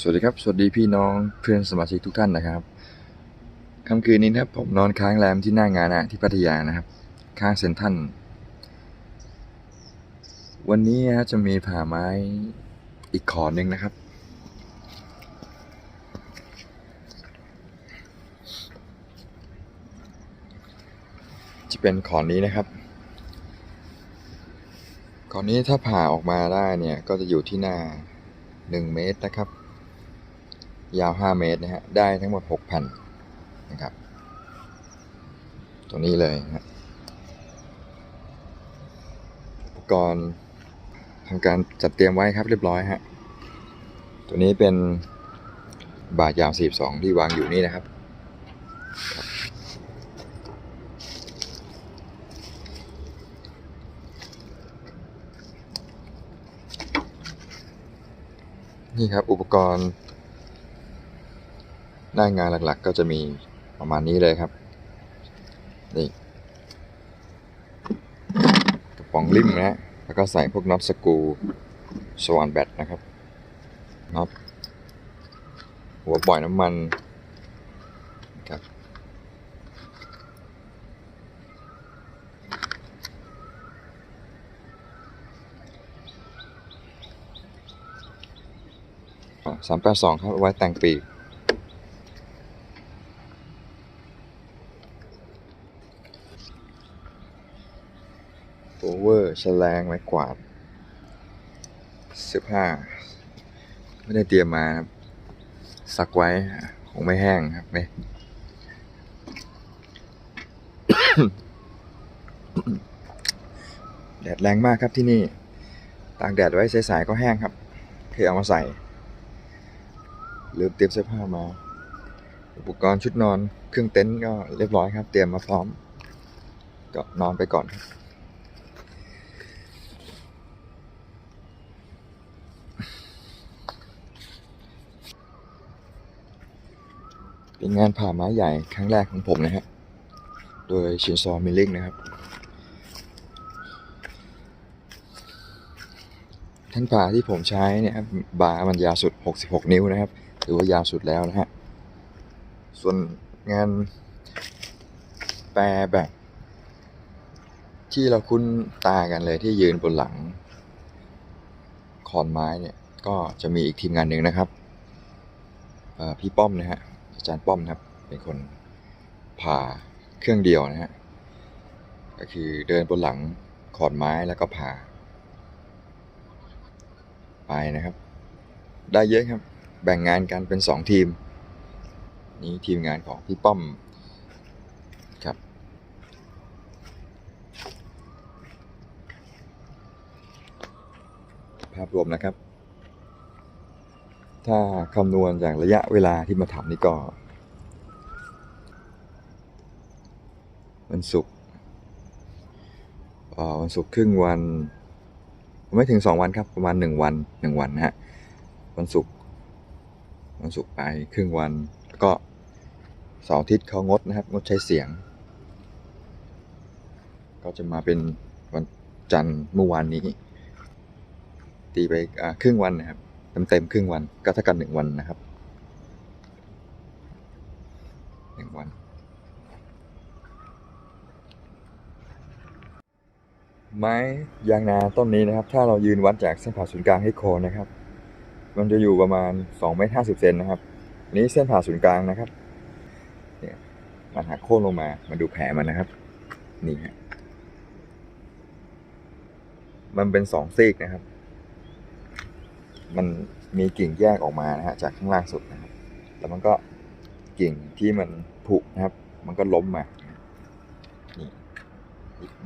สวัสดีครับ สวัสดีพี่น้องเพื่อนสมาชิกทุกท่านนะครับค่ำคืนนี้นะครับผมนอนค้างแรมที่หน้างานนะที่พัทยานะครับ ข้างเซ็นทรัลวันนี้นะจะมีผ่าไม้อีกขอนหนึ่งนะครับ จะเป็นขอนนี้นะครับขอนนี้ถ้าผ่าออกมาได้เนี่ยก็จะอยู่ที่หน้า 1 เมตรนะครับ ยาว 5 เมตรนะฮะ ได้ทั้งหมด 6 แผ่นนะครับตัวนี้เลยนะฮะอุปกรณ์ทำการจัดเตรียมไว้ครับเรียบร้อยฮะ ตัวนี้เป็นบาทยาว 42 ที่วางอยู่นี่นะครับ นี่ครับอุปกรณ์ หน้างานหลักๆ ก็จะมีประมาณนี้เลยครับ นี่กระป๋องริมนะฮะแล้วก็ใส่พวกน็อตสกูสว่านแบตนะครับน็อตหัวปล่อยน้ำมันครับสามแปดสองครับเอาไว้แต่งปีก เวอร์แฉลงไม้กวาดเสื้อผ้า ไม่ได้เตรียมมาครับซักไว้คงไม่แห้งครับไม่แดดแรงมากครับที่นี่ตากแดดไว้สายๆก็แห้งครับเคยเอามาใส่ลืมเตรียมเสื้อผ้ามา อุปกรณ์ชุดนอน เครื่องเต็นท์ก็เรียบร้อยครับ เตรียมมาพร้อม ก็นอนไปก่อนครับ เป็นงานผ่าไม้ใหญ่ครั้งแรกของผมนะฮะ โดยชินซอมิลลิงนะครับท่านผ่าที่ผมใช้เนี่ยครับบาร์มันยาวสุด 66 นิ้วนะครับ ถือว่ายาวสุดแล้วนะฮะ ส่วนงานแปรแบบ ที่เราคุ้นตากันเลยที่ยืนบนหลังขอนไม้เนี่ย ก็จะมีอีกทีมงานหนึ่งนะครับพี่ป้อมนะฮะ อาจารย์ป้อมนะครับ เป็นคนผ่าเครื่องเดียวนะฮะ ก็คือเดินบนหลังขอนไม้แล้วก็ผ่า ไปนะครับ ได้เยอะครับ แบ่งงานกันเป็นสองทีม นี่ทีมงานของพี่ป้อมครับ ภาพรวมนะครับ ถ้าคำนวณจากระยะเวลาที่มาทำนี่ก็วันศุกร์วันศุกร์ครึ่งวัน ไม่ถึงสองวันครับประมาณหนึ่งวันหนึ่งวันนะฮะวันศุกร์วันศุกร์ไปครึ่งวันแล้วก็เสาร์อาทิตย์เขางดนะครับ งดใช้เสียง ก็จะมาเป็นวันจันทร์เมื่อวานนี้ ตีไปครึ่งวันนะครับ เต็มๆครึ่งวันก็เท่ากันหนึ่งวันนะครับหนึ่งวันไม้ยางนาต้นนี้นะครับ ถ้าเรายืนวัดจากเส้นผ่าศูนย์กลางให้โคนนะครับ มันจะอยู่ประมาณ2เมตร50เซนนะครับนนี้เส้นผ่าศูนย์กลางนะครับเนี่ยมันหักโค่นลงมามาดูแผลมันนะครับ นี่ฮะมันเป็นสองซีกนะครับ มันมีกิ่งแยกออกมานะฮะจากข้างล่างสุดนะครับ แล้วมันก็กิ่งที่มันผุนะครับ มันก็ล้มมา นี่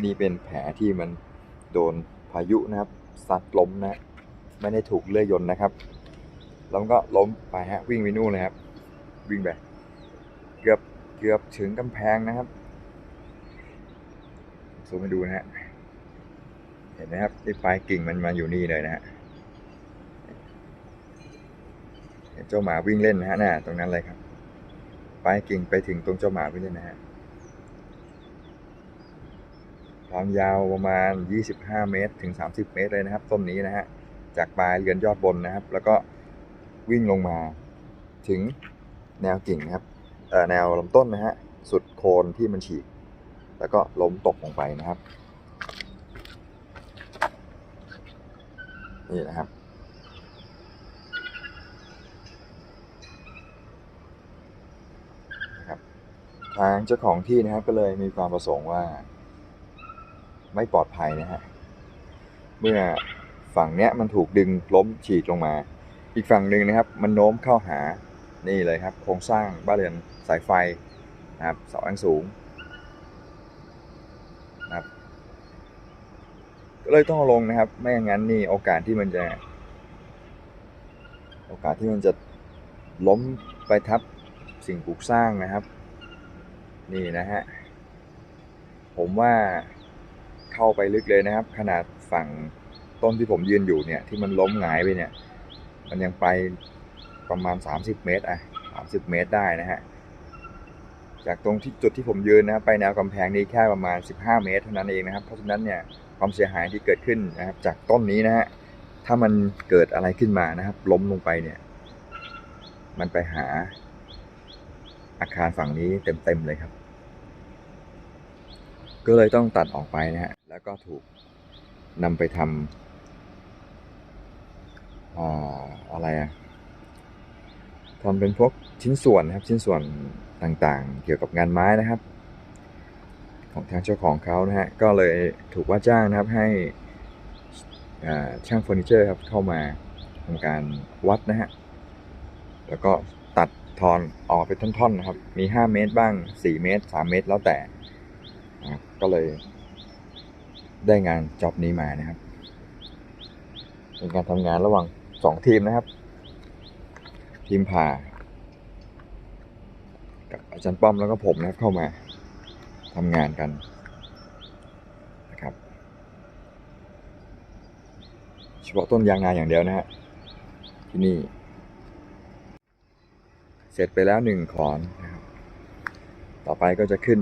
นี่เป็นแผลที่มันโดนพายุนะครับซัดล้มนะ ไม่ได้ถูกเลื่อยยนนะครับ แล้วมันก็ล้มไปฮะวิ่งไปนู่นเลยครับ วิ่งไปเกือบเกือบถึงกำแพงนะครับซูมให้ดูนะฮะเห็นไหมครับที่ปลายกิ่งมันมาอยู่นี่เลยนะฮะ เห็นเจ้าหมาวิ่งเล่นนะฮะน่ะตรงนั้นเลยครับปลายกิ่งไปถึงตรงเจ้าหมาวิ่งเล่นนะฮะความยาวประมาณ 25 เมตร ถึง 30 เมตรเลยนะครับต้นนี้นะฮะ จากปลายเรือนยอดบนนะครับ แล้วก็วิ่งลงมาถึงแนวกิ่งนะครับแนวลำต้นนะฮะ สุดโคนที่มันฉีก แล้วก็ล้มตกลงไปนะครับ นี่นะครับางเจ้าของที่นะครับก็เลยมีความประสงค์ว่าไม่ปลอดภัยนะฮะ เมื่อฝั่งเนี้ยมันถูกดึงล้มฉีกลงมา อีกฝั่งหนึ่งนะครับ มันโน้มเข้าหานี่เลยครับ โครงสร้างบ้านเรือนสายไฟนะครับเสาแรงสูงนะครับก็เลยต้องลงนะครับ ไม่อย่างนั้นนี่โอกาสที่มันจะ โอกาสที่มันจะล้มไปทับสิ่งปลูกสร้างนะครับ นี่นะฮะ ผมว่าเข้าไปลึกเลยนะครับ ขนาดฝั่งต้นที่ผมยืนอยู่เนี่ย ที่มันล้มหงายไปเนี่ย มันยังไปประมาณ 30 เมตรอะ30 เมตรได้นะฮะ จากตรงที่จุดที่ผมยืนนะครับไปแนวกำแพงนี้แค่ประมาณ 15 เมตรเท่านั้นเองนะครับ เพราะฉะนั้นเนี่ยความเสียหายที่เกิดขึ้นนะครับ จากต้นนี้นะฮะ ถ้ามันเกิดอะไรขึ้นมานะครับ ล้มลงไปเนี่ย มันไปหาอาคารฝั่งนี้เต็มๆเลยครับ ก็เลยต้องตัดออกไปนะฮะ แล้วก็ถูกนำไปทำอ่าอะไรอะทำเป็นพวกชิ้นส่วนนะครับ ชิ้นส่วนต่างๆ เกี่ยวกับงานไม้นะครับ ของทางเจ้าของเขานะฮะ ก็เลยถูกว่าจ้างนะครับให้ช่างเฟอร์นิเจอร์ครับเข้ามาทำการวัดนะฮะ แล้วก็ตัดทอนออกเป็นท่อนๆนะครับ มี 5 เมตรบ้าง 4 เมตร 3 เมตรแล้วแต่ ก็เลย ได้งานจ็อบนี้มานะครับ เป็นการทำงานระหว่าง2ทีมนะครับ ทีมผ่า กับอาจารย์ป้อมแล้วก็ผมนะครับเข้ามาทำงานกันนะครับเฉพาะต้นยางนาอย่างเดียวนะฮะที่นี่ เสร็จไปแล้วหนึ่งขอนนะครับต่อไปก็จะขึ้น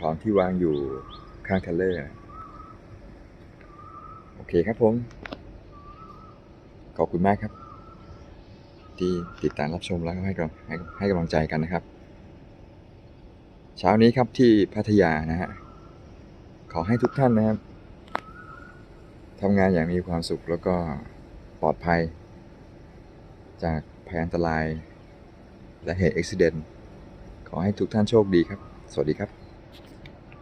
ขอนที่วางอยู่ข้างเทรลเลอร์โอเคครับผม ขอบคุณมากครับ ที่ติดตามรับชมแล้วก็ให้กำลังให้ให้กำลังใจกันนะครับ เช้านี้ครับที่พัทยานะฮะ ขอให้ทุกท่านนะครับทำงานอย่างมีความสุขแล้วก็ปลอดภัย จากภัยอันตราย และเหตุอุบิเหตุขอให้ทุกท่านโชคดีครับ สวัสดีครับ